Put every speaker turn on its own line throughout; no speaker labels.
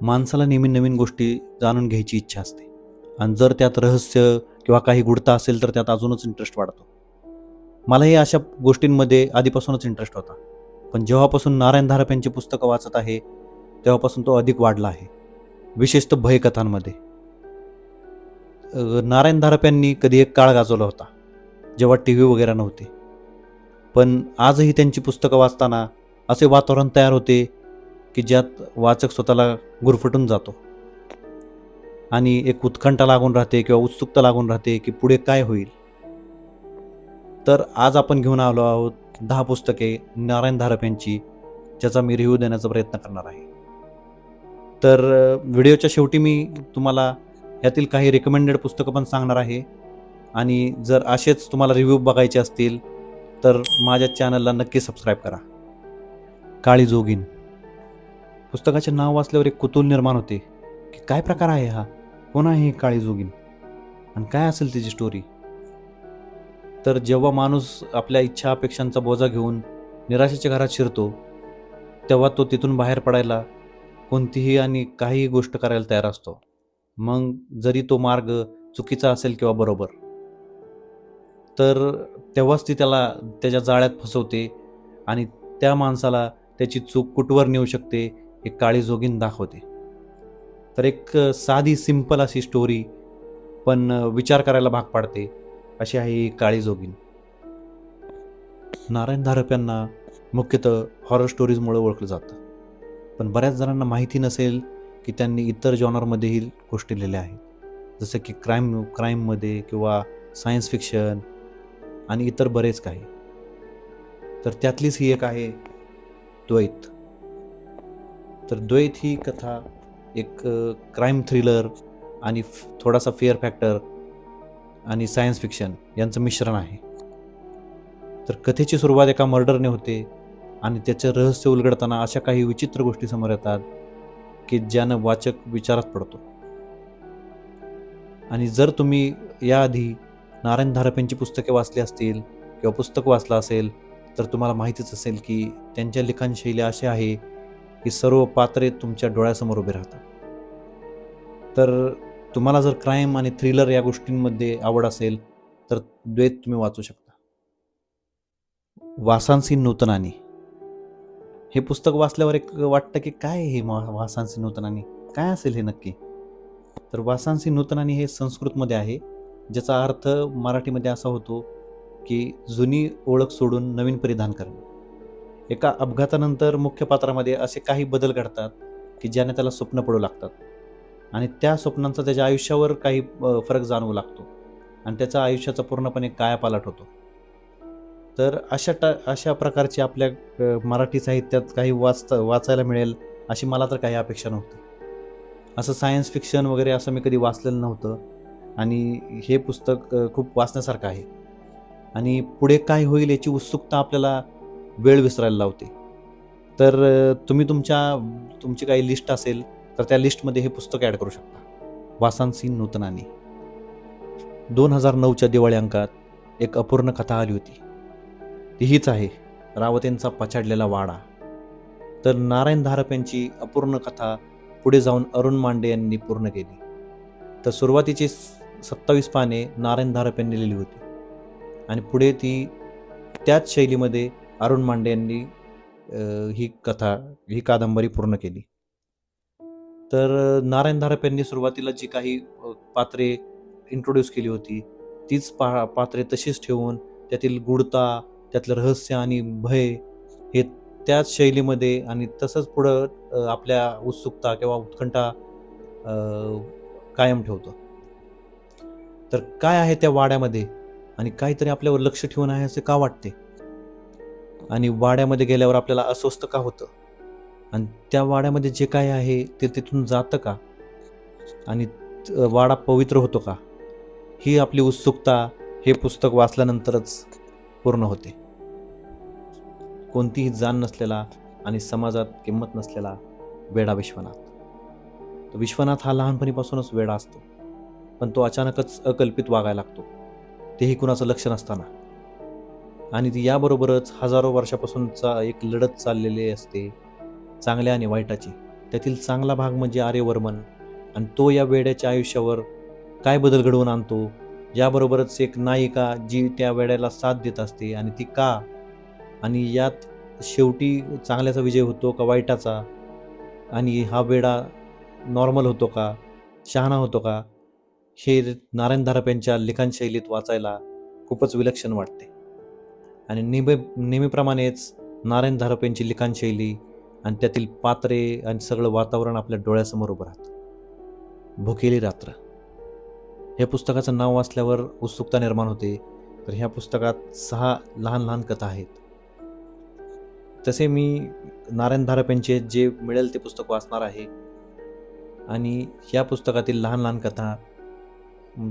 माणसाला नेहमी नवीन गोष्टी जाणून घ्यायची इच्छा असते. आणि जर त्यात रहस्य किंवा काही गुडता असेल तर त्यात अजूनच इंटरेस्ट वाढतो. मलाही अशा गोष्टींमध्ये आधीपासूनच इंटरेस्ट होता. पण जेव्हापासून नारायण धारप यांची पुस्तकं वाचत आहे तेव्हापासून तो अधिक वाढला आहे. विशेषतः भयकथांमध्ये. नारायण धारप यांनी कधी एक काळ गाजवला होता जेव्हा टी व्ही वगैरे नव्हते. पण आजही त्यांची पुस्तकं वाचताना असे वातावरण तयार होते की ज्यात वाचक स्वतःला गुरफटून जातो. आणि एक उत्कंठा लागून राहते किंवा उत्सुकता लागून राहते की पुढे काय होईल. तर आज आपण घेऊन आलो आहोत दहा पुस्तके नारायण धारप यांची ज्याचा मी रिव्ह्यू देण्याचा प्रयत्न करणार आहे. तर व्हिडिओच्या शेवटी मी तुम्हाला यातील काही रेकमेंडेड पुस्तकं पण सांगणार आहे. आणि जर असेच तुम्हाला रिव्ह्यू बघायचे असतील तर माझ्या चॅनलला नक्की सबस्क्राईब करा. काळी जोगीन. पुस्तकाचे नाव वाचल्यावर एक कुतूल निर्माण होते की काय प्रकार आहे हा? कोण आहे ही काळी जोगीन? आणि काय असेल तिची स्टोरी तर जेव्हा माणूस आपल्या इच्छा अपेक्षांचा बोजा घेऊन निराशेच्या घरात शिरतो तेव्हा तो तिथून बाहेर पडायला कोणतीही आणि काहीही गोष्ट करायला तयार असतो. मग जरी तो मार्ग चुकीचा असेल किंवा बरोबर तर तेव्हाच ती त्याला त्याच्या जाळ्यात फसवते आणि त्या माणसाला त्याची चूक कुठवर नेऊ शकते एक काळी जोगीन दाखवते. तर एक साधी सिंपल अशी स्टोरी पण विचार करायला भाग पाडते. अशी आहे काळी जोगीन. नारायण धारप यांना मुख्यतः हॉरर स्टोरीजमुळे ओळखलं जातं. पण बऱ्याच जणांना माहिती नसेल की त्यांनी इतर जॉनरमध्येही गोष्टी लिहिल्या आहेत. जसं की क्राईम क्राईममध्ये किंवा सायन्स फिक्शन आणि इतर बरेच काही. तर त्यातलीच ही एक आहे द्वैत. तर द्वैत ही कथा एक क्राईम थ्रिलर आणि फ- थोडासा फिअर फॅक्टर आणि सायन्स फिक्शन यांचं मिश्रण आहे. तर कथेची सुरुवात एका मर्डरने होते आणि त्याचं रहस्य उलगडताना अशा काही विचित्र गोष्टी समोर येतात की ज्यानं वाचक विचारात पडतो. आणि जर तुम्ही याआधी नारायण धारपेंची पुस्तके वाचली असतील किंवा पुस्तक वाचलं असेल तर तुम्हाला माहितीच असेल की त्यांच्या लिखाणशैली अशी आहे ही सर्व पात्रे तुमच्या डोळ्यासमोर उभे राहतात. तर तुम्हाला जर क्राईम आणि थ्रिलर या गोष्टींमध्ये आवड असेल तर द्वैत तुम्ही वाचू शकता. वासांसी नूतनानी. हे पुस्तक वाचल्यावर एक वाटतं की काय हे वासांसी नूतनानी? काय असेल हे नक्की? तर वासांसी नूतनानी हे संस्कृतमध्ये आहे ज्याचा अर्थ मराठीमध्ये असा होतो की जुनी ओळख सोडून नवीन परिधान करणे. एका अपघातानंतर मुख्य पात्रामध्ये असे काही बदल घडतात की ज्याने त्याला स्वप्न पडू लागतात. आणि त्या स्वप्नांचा त्याच्या आयुष्यावर काही फरक जाणवू लागतो. आणि त्याचा आयुष्याचा पूर्णपणे कायापालट होतो. तर अशा टा अशा प्रकारची आपल्या मराठी साहित्यात काही वाचता वाचायला मिळेल अशी मला तर काही अपेक्षा नव्हती. असं सायन्स फिक्शन वगैरे असं मी कधी वाचलेलं नव्हतं. आणि हे पुस्तक खूप वाचण्यासारखं आहे. आणि पुढे काय होईल याची उत्सुकता आपल्याला वेळ विसरायला लावते. तर तुम्ही तुमच्या तुमची काही लिस्ट असेल तर त्या लिस्टमध्ये हे पुस्तक ॲड करू शकता. वासांसी नूतनाने. दोन हजार नऊच्या दिवाळी अंकात एक अपूर्ण कथा आली होती. ती हीच आहे रावतेंचा पछाडलेला वाडा. तर नारायण धारप यांची अपूर्ण कथा पुढे जाऊन अरुण मांडे यांनी पूर्ण केली. तर सुरुवातीची सत्तावीस पाने नारायण धारप यांनी लिहिली होती. आणि पुढे ती त्याच शैलीमध्ये अरुण मांडे यांनी ही कथा ही कादंबरी पूर्ण केली. तर नारायण धारप यांनी सुरुवातीला जी काही पात्रे इंट्रोड्यूस केली होती तीच पा पात्रे तशीच ठेवून त्यातील गुढता त्यातलं रहस्य आणि भय हे त्याच शैलीमध्ये आणि तसंच पुढं आपल्या उत्सुकता किंवा उत्कंठा कायम ठेवतो. तर काय आहे त्या वाड्यामध्ये? आणि काहीतरी आपल्यावर लक्ष ठेवून आहे असे का वाटते? आणि वाड्यामध्ये गेल्यावर आपल्याला अस्वस्थ का होतं? आणि त्या वाड्यामध्ये जे काय आहे ते तिथून जातं का? आणि वाडा पवित्र होतो का? ही आपली उत्सुकता हे पुस्तक वाचल्यानंतरच पूर्ण होते. कोणतीही जाण नसलेला आणि समाजात किंमत नसलेला वेडा विश्वनाथ. तर विश्वनाथ हा लहानपणीपासूनच वेडा असतो. पण तो अचानकच अकल्पित वागायला लागतो. तेही कुणाचं लक्ष नसताना. आणि ती याबरोबरच हजारो वर्षापासूनचा एक लढत चाललेली असते चांगल्या आणि वाईटाची. त्यातील चांगला भाग म्हणजे आर्यवर्मन. आणि तो या वेड्याच्या आयुष्यावर काय बदल घडवून आणतो? याबरोबरच एक नायिका जी त्या वेड्याला साथ देत असते आणि ती का? आणि यात शेवटी चांगल्याचा विजय होतो का वाईटाचा? आणि हा वेडा नॉर्मल होतो का? शहाणा होतो का? हे नारायण धारप यांच्या लिखाणशैलीत वाचायला खूपच विलक्षण वाटते. आणि नेहमी नेहमीप्रमाणेच नारायण धारप यांची लिखाणशैली आणि त्यातील पात्रे आणि सगळं वातावरण आपल्या डोळ्यासमोर उभं राहतं. भुकेली रात्र. हे पुस्तकाचं नाव वाचल्यावर उत्सुकता निर्माण होते. तर ह्या पुस्तकात सहा लहान लहान कथा आहेत. तसे मी नारायण धारप यांचे जे मिळेल ते पुस्तक वाचणार आहे. आणि या पुस्तकातील लहान लहान कथा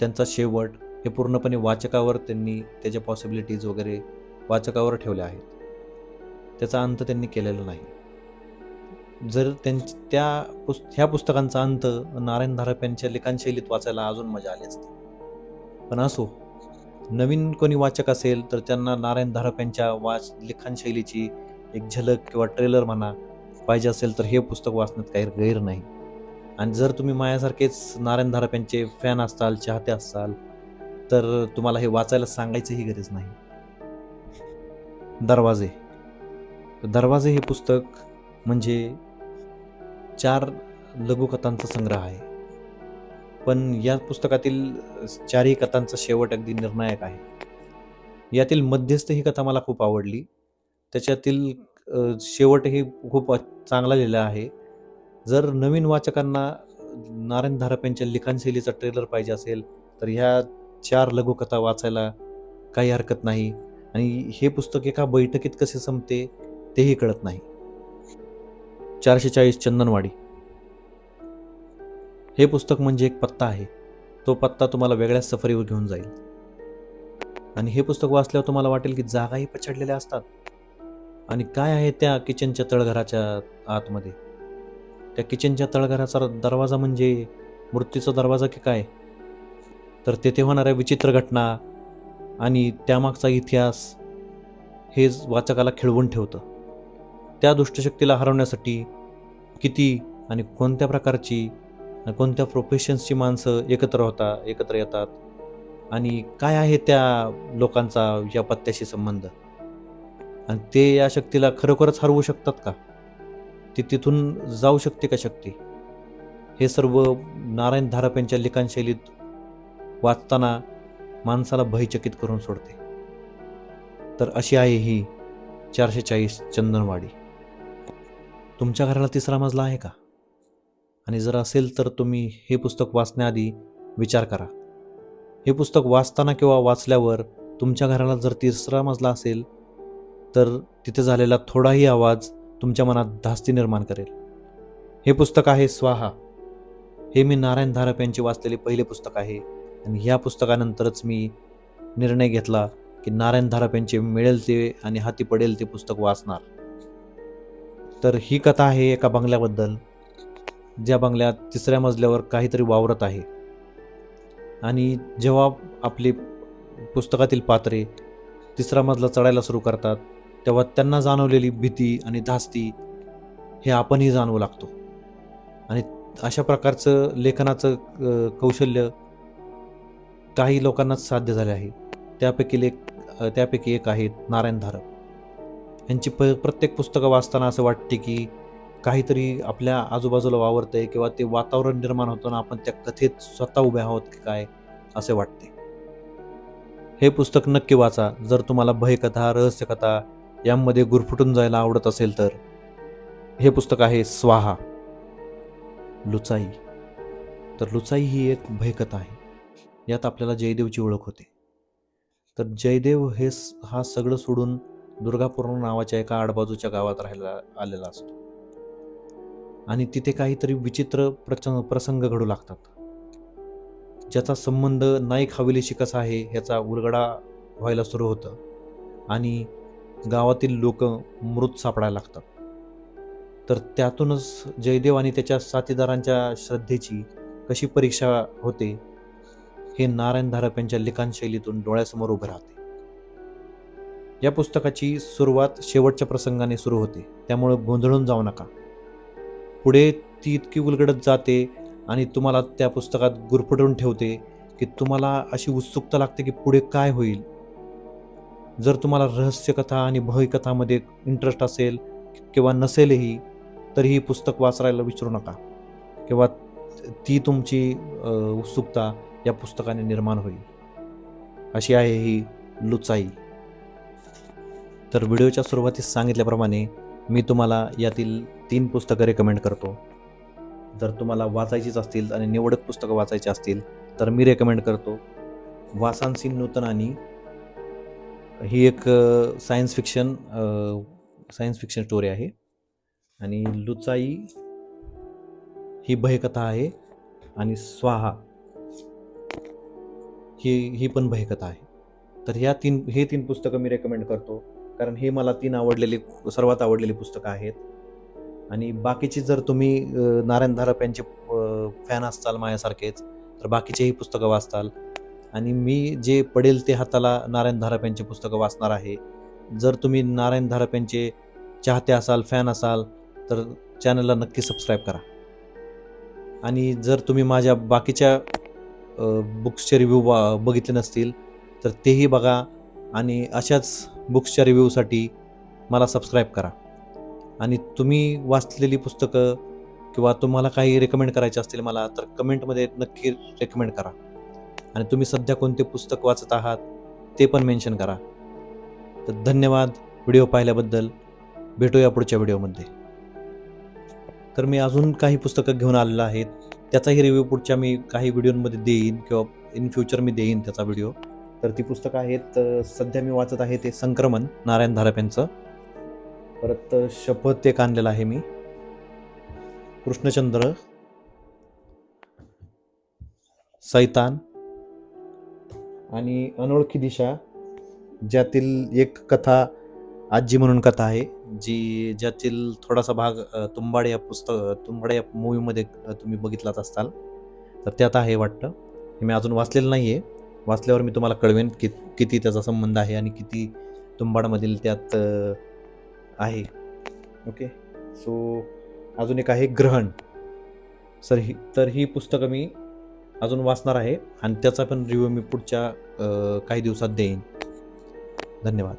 त्यांचा शेवट हे पूर्णपणे वाचकावर त्यांनी त्याच्या पॉसिबिलिटीज वगैरे वाचकावर ठेवल्या आहेत. त्याचा अंत त्यांनी केलेला नाही. जर त्यां त्या पुस्त ह्या पुस्तकांचा अंत नारायण धारप यांच्या लिखाणशैलीत वाचायला अजून मजा आली असते. पण असो नवीन कोणी वाचक असेल तर त्यांना नारायण धारप यांच्या वाच लिखाणशैलीची एक झलक किंवा ट्रेलर म्हणा पाहिजे असेल तर हे पुस्तक वाचण्यात काही गैर नाही. आणि जर तुम्ही माझ्यासारखेच नारायण धारप यांचे फॅन असाल चाहते असाल तर तुम्हाला हे वाचायला सांगायचीही गरज नाही. दरवाजे. दरवाजे हे पुस्तक म्हणजे चार लघुकथांचा संग्रह आहे. पण या पुस्तकातील चारही कथांचा शेवट अगदी निर्णायक आहे. यातील मध्यस्थ ही कथा मला खूप आवडली. त्याच्यातील शेवटही खूप चांगला लिहिला आहे. जर नवीन वाचकांना नारायण धारप यांच्या लिखाणशैलीचा ट्रेलर पाहिजे असेल तर ह्या चार लघुकथा वाचायला काही हरकत नाही. आणि हे पुस्तक एका बैठकीत कसे संपते तेही कळत नाही. चारशे चाळीस चंदनवाडी. हे पुस्तक म्हणजे एक पत्ता आहे. तो पत्ता तुम्हाला वेगळ्याच सफरीवर घेऊन जाईल. आणि हे पुस्तक वाचल्यावर तुम्हाला वाटेल की जागाही पछाडलेल्या असतात. आणि काय आहे त्या किचनच्या तळघराच्या आतमध्ये? त्या किचनच्या तळघराचा दरवाजा म्हणजे मृत्यूचा दरवाजा की काय? तर तेथे होणाऱ्या विचित्र घटना आणि त्यामागचा इतिहास हे वाचकाला खिळवून ठेवतं. त्या दुष्टशक्तीला हरवण्यासाठी किती आणि कोणत्या प्रकारची आणि कोणत्या प्रोफेशन्सची माणसं एकत्र होता एकत्र येतात आणि काय आहे त्या लोकांचा या पत्त्याशी संबंध? आणि ते या शक्तीला खरोखरच हरवू शकतात का? ती तिथून जाऊ शकते का शक्ती? हे सर्व नारायण धारप यांच्या लिखाणशैलीत वाचताना माणसाला भयचकित करून सोडते. तर अशी आहे ही चारशे चाळीस चंदनवाडी. तुमच्या घराला तिसरा मजला आहे का? आणि जर असेल तर तुम्ही हे पुस्तक वाचण्याआधी विचार करा. हे पुस्तक वाचताना किंवा वाचल्यावर तुमच्या घराला जर तिसरा मजला असेल तर तिथे झालेला थोडाही आवाज तुमच्या मनात धास्ती निर्माण करेल. हे पुस्तक आहे स्वाहा. हे मी नारायण धारप यांचे वाचलेले पहिले पुस्तक आहे. आणि ह्या पुस्तकानंतरच मी निर्णय घेतला की नारायण धारप यांचे मिळेल ते आणि हाती पडेल ते पुस्तक वाचणार. तर ही कथा आहे एका बंगल्याबद्दल ज्या बंगल्यात तिसऱ्या मजल्यावर काहीतरी वावरत आहे. आणि जेव्हा आपली पुस्तकातील पात्रे तिसरा मजला चढायला सुरू करतात तेव्हा त्यांना जाणवलेली भीती आणि धास्ती हे आपणही जाणवू लागतो. आणि अशा प्रकारचं लेखनाचं कौशल्य काही लोकांनाच साध्य झाले आहे. त्यापैकी लेख त्यापैकी एक आहेत नारायण धारक. यांची प प्रत्येक पुस्तकं वाचताना असं वाटते की काहीतरी आपल्या आजूबाजूला वावरतंय किंवा ते वातावरण निर्माण होताना आपण त्या कथेत स्वतः उभे आहोत की काय असे वाटते. हे पुस्तक नक्की वाचा. जर तुम्हाला भयकथा रहस्यकथा यामध्ये गुरफुटून जायला आवडत असेल तर हे पुस्तक आहे स्वाहा. लुचाई. तर लुचाई ही एक भयकथा आहे. यात आपल्याला जयदेवची ओळख होते. तर जयदेव हे हा सगळं सोडून दुर्गापूर्ण नावाच्या एका आडबाजूच्या गावात राहायला आलेला असतो. आणि तिथे काहीतरी विचित्र प्रच प्रसंग घडू लागतात. ज्याचा संबंध नाईक हवेलीशी कसा आहे ह्याचा उलगडा व्हायला सुरू होतं आणि गावातील लोक मृत सापडायला लागतात. तर त्यातूनच जयदेव आणि त्याच्या साथीदारांच्या श्रद्धेची कशी परीक्षा होते हे नारायण धारप यांच्या लिखाणशैलीतून डोळ्यासमोर उभे राहते. या पुस्तकाची सुरुवात शेवटच्या प्रसंगाने सुरू होते. त्यामुळे गोंधळून जाऊ नका. पुढे ती इतकी उलगडत जाते आणि तुम्हाला त्या पुस्तकात गुरफटवून ठेवते की तुम्हाला अशी उत्सुकता लागते की पुढे काय होईल. जर तुम्हाला रहस्यकथा आणि भयकथामध्ये इंटरेस्ट असेल किंवा नसेलही तर ही पुस्तक वाचायला विचारू नका. किंवा ती तुमची उत्सुकता या पुस्तकाने निर्माण होईल. अशी आहे ही लुचाई. तर व्हिडिओच्या सुरुवातीस सांगितल्याप्रमाणे मी तुम्हाला यातील तीन पुस्तकं रेकमेंड करतो. जर तुम्हाला वाचायचीच असतील आणि निवडक पुस्तकं वाचायची असतील तर मी रेकमेंड करतो वासांसी नूतनानी ही एक science fiction science fiction story आहे. आणि लुचाई ही भयकथा आहे आणि स्वाहा ही ही पण भयकथा आहे. तर ह्या तीन हे तीन पुस्तकं मी रेकमेंड करतो. कारण हे मला तीन आवडलेली सर्वात आवडलेली पुस्तकं आहेत. आणि बाकीची जर तुम्ही नारायण धारप यांचे फॅन असताल माझ्यासारखेच तर बाकीचेही पुस्तकं वाचताल. आणि मी जे पडेल ते हाताला नारायण धारप यांची पुस्तकं वाचणार आहे. जर तुम्ही नारायण धारप यांचे चाहते असाल फॅन असाल तर चॅनलला नक्की सबस्क्राईब करा. आणि जर तुम्ही माझ्या बाकीच्या बुक्सचे रिव्ह्यू बघितले नसतील तर तेही बघा आणि अशाच बुक्सच्या रिव्ह्यूसाठी मला सबस्क्राईब करा. आणि तुम्ही वाचलेली पुस्तकं किंवा तुम्हाला काही रेकमेंड करायचे असतील मला तर कमेंटमध्ये नक्की रेकमेंड करा. आणि तुम्ही सध्या कोणते पुस्तक वाचत आहात ते पण मेन्शन करा. तर धन्यवाद व्हिडिओ पाहिल्याबद्दल. भेटूया पुढच्या व्हिडिओमध्ये तर मी अजून काही पुस्तकं घेऊन आलेलं आहेत. त्याचाही रिव्ह्यू पुढच्या मी काही व्हिडिओमध्ये देईन किंवा इन फ्युचर मी देईन त्याचा व्हिडिओ तर ती पुस्तकं आहेत सध्या मी वाचत आहे ते संक्रमण नारायण धारप यांचं. परत शपथ एक आणलेलं आहे मी. कृष्णचंद्र सैतान आणि अनोळखी दिशा ज्यातील एक कथा आजी म्हणून कथा आहे. जी ज्यातील थोडासा भाग तुंबाड या पुस्तक तुंबाड या मूवीमध्ये तुम्ही बघितलाच असताल तर त्यात आहे वाटतं. हे मी अजून वाचलेलं नाही आहे वाचल्यावर मी तुम्हाला कळवेन कि किती त्याचा संबंध आहे आणि किती तुंबाडमधील त्यात आहे. ओके? सो अजून एक आहे ग्रहण. सर ही तर ही पुस्तकं मी अजून वाचणार आहे आणि त्याचा पण रिव्ह्यू मी पुढच्या काही दिवसात देईन. धन्यवाद.